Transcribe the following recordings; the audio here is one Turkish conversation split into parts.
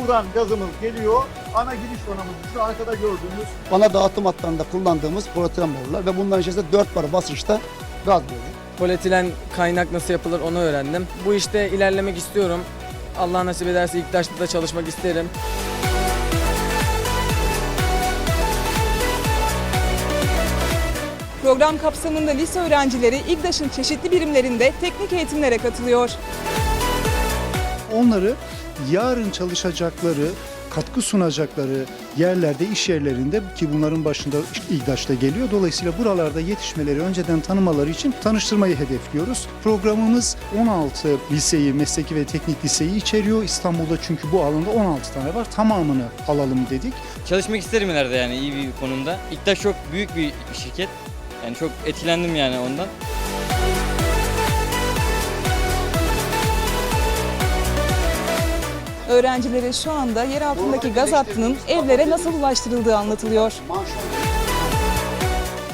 Buradan gazımız geliyor. Ana giriş vanamız şu arkada gördüğünüz Ana dağıtım hatlarında kullandığımız polietilen borular ve bunların içerisinde 4 bar basınçta gaz veriyor. Polietilen kaynak nasıl yapılır onu öğrendim. Bu işte ilerlemek istiyorum. Allah nasip ederse İktaş'ta da çalışmak isterim. Program kapsamında lise öğrencileri İGDAŞ'ın çeşitli birimlerinde teknik eğitimlere katılıyor. onları yarın çalışacakları, katkı sunacakları yerlerde, iş yerlerinde ki bunların başında İGDAŞ'ta geliyor. Dolayısıyla buralarda yetişmeleri önceden tanımaları için tanıştırmayı hedefliyoruz. Programımız 16 liseyi, mesleki ve teknik liseyi içeriyor. İstanbul'da çünkü bu alanda 16 tane var. Tamamını alalım dedik. Çalışmak isterim ileride yani iyi bir konumda. İktaş çok büyük bir şirket. Yani çok etkilendim yani ondan. Öğrencilere şu anda yer altındaki gaz hattının evlere nasıl ulaştırıldığı anlatılıyor.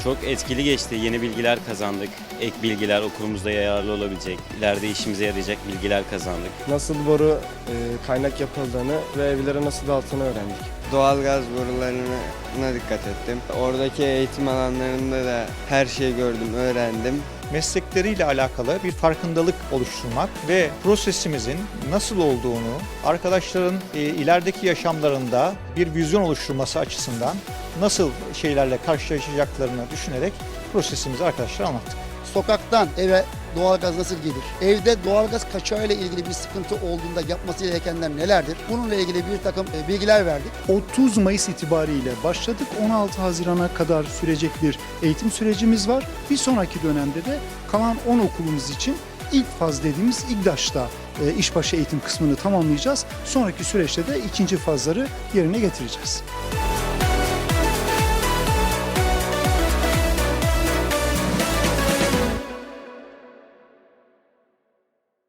Çok etkili geçti. Yeni bilgiler kazandık. Ek bilgiler okulumuzda yararlı olabilecek, ileride işimize yarayacak bilgiler kazandık. nasıl boru e, kaynak yapıldığını ve evlere nasıl dağıtıldığını öğrendik. Doğalgaz borularına dikkat ettim. Oradaki eğitim alanlarında da her şeyi gördüm, öğrendim. meslekleriyle alakalı bir farkındalık oluşturmak ve prosesimizin nasıl olduğunu arkadaşların e, ilerideki yaşamlarında bir vizyon oluşturması açısından nasıl şeylerle karşılaşacaklarını düşünerek prosesimizi arkadaşlara anlattık. Sokaktan eve doğalgaz nasıl gelir? Evde doğalgaz kaçağıyla ilgili bir sıkıntı olduğunda yapması gerekenler nelerdir? Bununla ilgili bir takım e, bilgiler verdik. 30 Mayıs itibariyle başladık. 16 Haziran'a kadar sürecek bir eğitim sürecimiz var. Bir sonraki dönemde de kalan 10 okulumuz için ilk faz dediğimiz İGDAŞ'ta e, işbaşı eğitim kısmını tamamlayacağız. Sonraki süreçte de ikinci fazları yerine getireceğiz.